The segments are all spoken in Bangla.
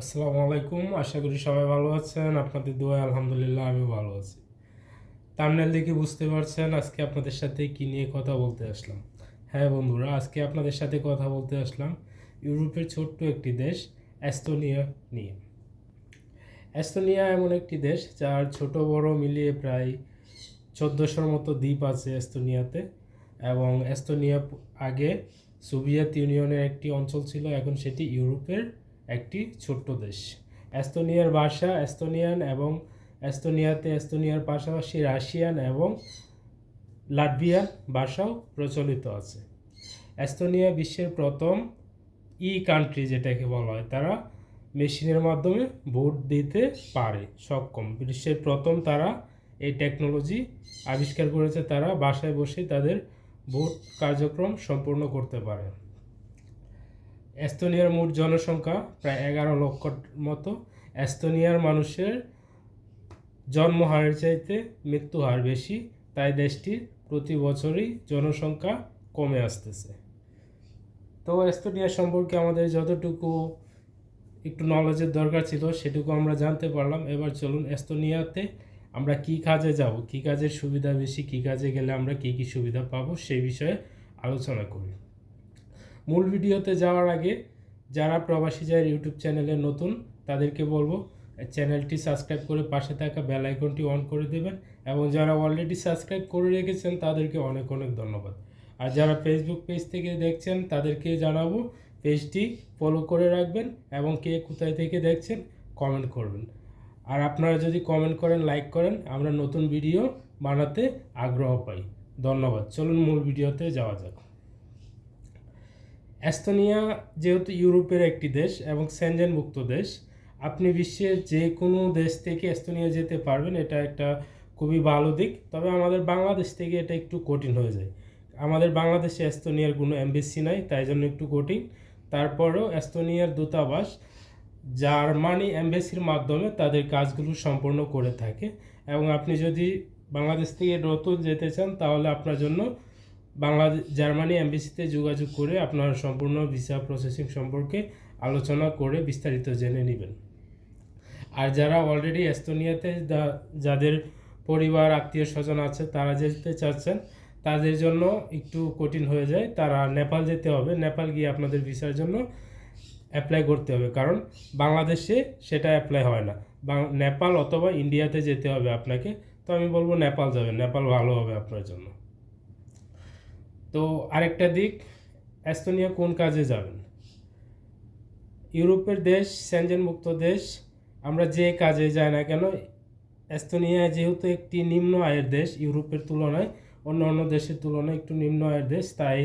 আসসালামু আলাইকুম, আশা করি সবাই ভালো আছেন। আপনাদের দোয়া আলহামদুলিল্লাহ আমি ভালো আছি। তামনেল দেখে বুঝতে পারছেন আজকে আপনাদের সাথে কি নিয়ে কথা বলতে আসলাম। হ্যাঁ বন্ধুরা, আজকে আপনাদের সাথে কথা বলতে আসলাম ইউরোপের ছোট্ট একটি দেশ অ্যাস্তোনিয়া নিয়ে। অ্যাস্তোনিয়া এমন একটি দেশ যার ছোট বড় মিলিয়ে প্রায় চোদ্দোশোর মতো দ্বীপ আছে এস্তোনিয়াতে এবং এস্তোনিয়া আগে সোভিয়েত ইউনিয়নের একটি অঞ্চল ছিল, এখন সেটি ইউরোপের একটি ছোট্ট দেশ। এস্তোনিয়ার ভাষা এস্তোনিয়ান এবং এস্তোনিয়াতে এস্তোনিয়ার পাশাপাশি রাশিয়ান এবং লাটভিয়ান ভাষাও প্রচলিত আছে। এস্তোনিয়া বিশ্বের প্রথম ই কান্ট্রি যেটাকে বলা হয়, তারা মেশিনের মাধ্যমে ভোট দিতে পারে, সক্ষম। বিশ্বের প্রথম তারা এই টেকনোলজি আবিষ্কার করেছে, তারা বাসায় বসে তাদের ভোট কার্যক্রম সম্পূর্ণ করতে পারে। এস্তোনিয়ার মোট জনসংখ্যা প্রায় এগারো লক্ষ মতো। এস্তোনিয়ার মানুষের জন্মহারের চাইতে মৃত্যু হার বেশি, তাই দেশটির প্রতি বছরই জনসংখ্যা কমে আসতেছে। তো এস্তোনিয়া সম্পর্কে আমাদের যতটুকু একটু নলেজের দরকার ছিল, সেটুকু আমরা জানতে পারলাম। এবার চলুন এস্তোনিয়াতে আমরা কি কাজে যাব, কি কাজের সুবিধা বেশি, কি কাজে গেলে আমরা কি কি সুবিধা পাবো, সেই বিষয়ে আলোচনা করি। মূল ভিডিওতে যাওয়ার আগে যারা প্রবাসী যায় ইউটিউব চ্যানেলে নতুন, তাদেরকে বলব চ্যানেলটি সাবস্ক্রাইব করে পাশে থাকা বেল আইকনটি অন করে দেবেন এবং যারা অলরেডি সাবস্ক্রাইব করে রেখেছেন, তাদেরকে অনেক অনেক ধন্যবাদ। আর যারা ফেসবুক পেজ থেকে দেখছেন, তাদেরকে জানাব পেজটি ফলো করে রাখবেন এবং কে কোথায় থেকে দেখছেন কমেন্ট করবেন। আর আপনারা যদি কমেন্ট করেন লাইক করেন, আমরা নতুন ভিডিও বানাতে আগ্রহ পাই। ধন্যবাদ। চলুন মূল ভিডিওতে যাওয়া যাক। এস্তোনিয়া যেহেতু ইউরোপের একটি দেশ এবং মুক্ত দেশ, আপনি বিশ্বের যে কোনো দেশ থেকে এস্তোনিয়া যেতে পারবেন, এটা একটা খুবই ভালো দিক। তবে আমাদের বাংলাদেশ থেকে এটা একটু কঠিন হয়ে যায়। আমাদের বাংলাদেশে এস্তোনিয়ার কোনো এমবেসি নাই, তাই জন্য একটু কঠিন। তারপরেও এস্তোনিয়ার দূতাবাস জার্মানি এমবেসির মাধ্যমে তাদের কাজগুলো সম্পন্ন করে থাকে। এবং আপনি যদি বাংলাদেশ থেকে নতুন যেতে চান, তাহলে আপনার জন্য বাংলাদেশ, জার্মানি এমবেসিতে যোগাযোগ করে আপনার সম্পূর্ণ ভিসা প্রসেসিং সম্পর্কে আলোচনা করে বিস্তারিত জেনে নেবেন। আর যারা অলরেডি এস্তোনিয়াতে যাদের পরিবার আত্মীয় স্বজন আছে, তারা যেতে চাচ্ছেন, তাদের জন্য একটু কঠিন হয়ে যায়। তারা নেপাল যেতে হবে। নেপাল গিয়ে আপনাদের ভিসার জন্য অ্যাপ্লাই করতে হবে। কারণ বাংলাদেশে সেটা অ্যাপ্লাই হয় না। নেপাল অথবা ইন্ডিয়াতে যেতে হবে আপনাকে। তো আমি বলব নেপাল যাবেন। নেপাল ভালো হবে আপনার জন্য। তো আরেকটা দিক, এস্তোনিয়া কোন কাজে যাবেন? ইউরোপের দেশ স্যানজেন মুক্ত দেশ, আমরা যে কাজে যাই না কেন, এস্তোনিয়া যেহেতু একটি নিম্ন আয়ের দেশ ইউরোপের তুলনায়, অন্য অন্য দেশের তুলনায় একটু নিম্ন আয়ের দেশ, তাই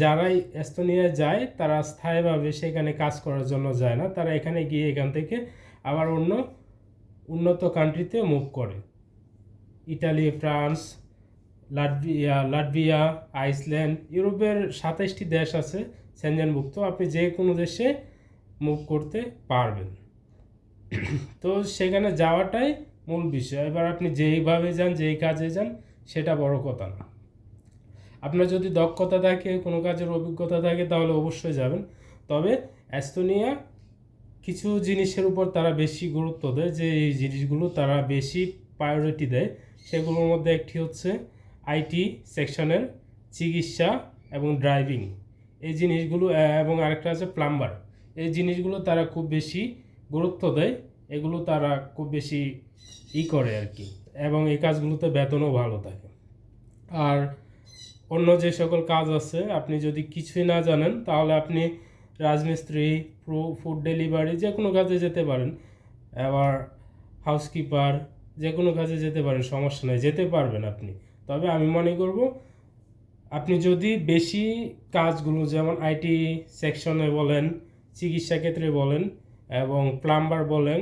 যারাই এস্তোনিয়া যায়, তারা স্থায়ীভাবে সেখানে কাজ করার জন্য যায় না, তারা এখানে গিয়ে এখান থেকে আবার অন্য উন্নত কান্ট্রিতে মুভ করে। Italy, France Latvia Latvia, Iceland, ইউরোপের সাতাইশটি দেশ আছে সেনজেনভুক্ত আপনি যে কোনো দেশে মুভ করতে পারবেন। তো সেখানে যাওয়াটাই মূল বিষয়। এবার আপনি যেইভাবে যান, যেই কাজে যান, সেটা বড় কথা না। আপনার যদি দক্ষতা থাকে, কোনো কাজের অভিজ্ঞতা থাকে, তাহলে অবশ্যই যাবেন। তবে অ্যাস্তোনিয়া কিছু জিনিসের উপর তারা বেশি গুরুত্ব দেয়, যে এই জিনিসগুলো তারা বেশি প্রায়োরিটি দেয়, সেগুলোর মধ্যে একটি হচ্ছে আইটি সেকশনের চিকিৎসা এবং ড্রাইভিং। এই জিনিসগুলো এবং আরেকটা আছে প্লাম্বার। এই জিনিসগুলো তারা খুব বেশি গুরুত্ব দেয়। এগুলো তারা খুব বেশি ই করে আর কি। এবং এই কাজগুলোতে বেতনও ভালো থাকে। আর অন্য যে সকল কাজ আছে, আপনি যদি কিছুই না জানেন, তাহলে আপনি রাজমিস্ত্রি ফুড ডেলিভারি যে কোনো কাজে যেতে পারেন। আবার হাউসকিপার যে কোনো কাজে যেতে পারেন, সমস্যা নেই, যেতে পারবেন আপনি। তবে আমি মনে করব, আপনি যদি বেশি কাজগুলো যেমন আইটি সেকশনে বলেন, চিকিৎসা ক্ষেত্রে বলেন এবং প্লাম্বার বলেন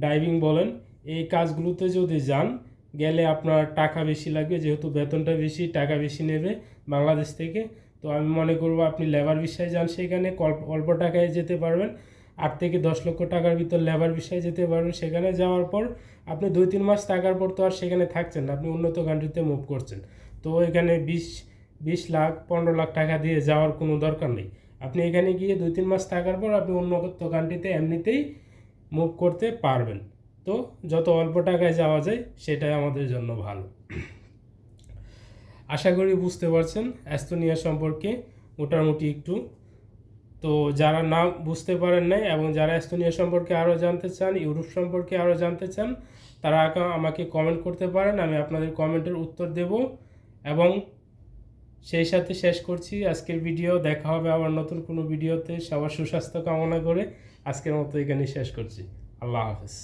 ড্রাইভিং বলেন, এই কাজগুলোতে যদি যান, গেলে আপনার টাকা বেশি লাগবে, যেহেতু বেতনটা বেশি, টাকা বেশি নেবে বাংলাদেশ থেকে। তো আমি মনে করব আপনি লেবার বিষয়ে যান, সেখানে অল্প টাকায় যেতে পারবেন। আট থেকে দশ লক্ষ টাকার ভিতর লেবার বিষয়ে যেতে পারবেন। সেখানে যাওয়ার পর আপনি দুই তিন মাস থাকার পর তো আর সেখানে থাকছেন না। আপনি উন্নত কান্ট্রিতে মুভ করছেন। তো এখানে বিশ বিশ লাখ, পনেরো লাখ টাকা দিয়ে যাওয়ার কোনো দরকার নেই। আপনি এখানে গিয়ে দুই তিন মাস থাকার পর আপনি উন্নত কান্ট্রিতে এমনিতেই মুভ করতে পারবেন। তো যত অল্প টাকায় যাওয়া যায়, সেটাই আমাদের জন্য ভালো। আশা করি বুঝতে পারছেন। অ্যাস্তোনিয়া সম্পর্কে মোটামুটি একটু তো যারা না বুঝতে পারেন নাই এবং যারা এস্তোনিয়া সম্পর্কে আরও জানতে চান, ইউরোপ সম্পর্কে আরও জানতে চান, তারা আমাকে কমেন্ট করতে পারেন, আমি আপনাদের কমেন্টের উত্তর দেব এবং সেই সাথে শেষ করছি। আজকের ভিডিও দেখা হবে আবার নতুন কোনো ভিডিওতে সবার সুস্বাস্থ্য কামনা করে আজকের মতো এখানে শেষ করছি। আল্লাহ হাফেজ।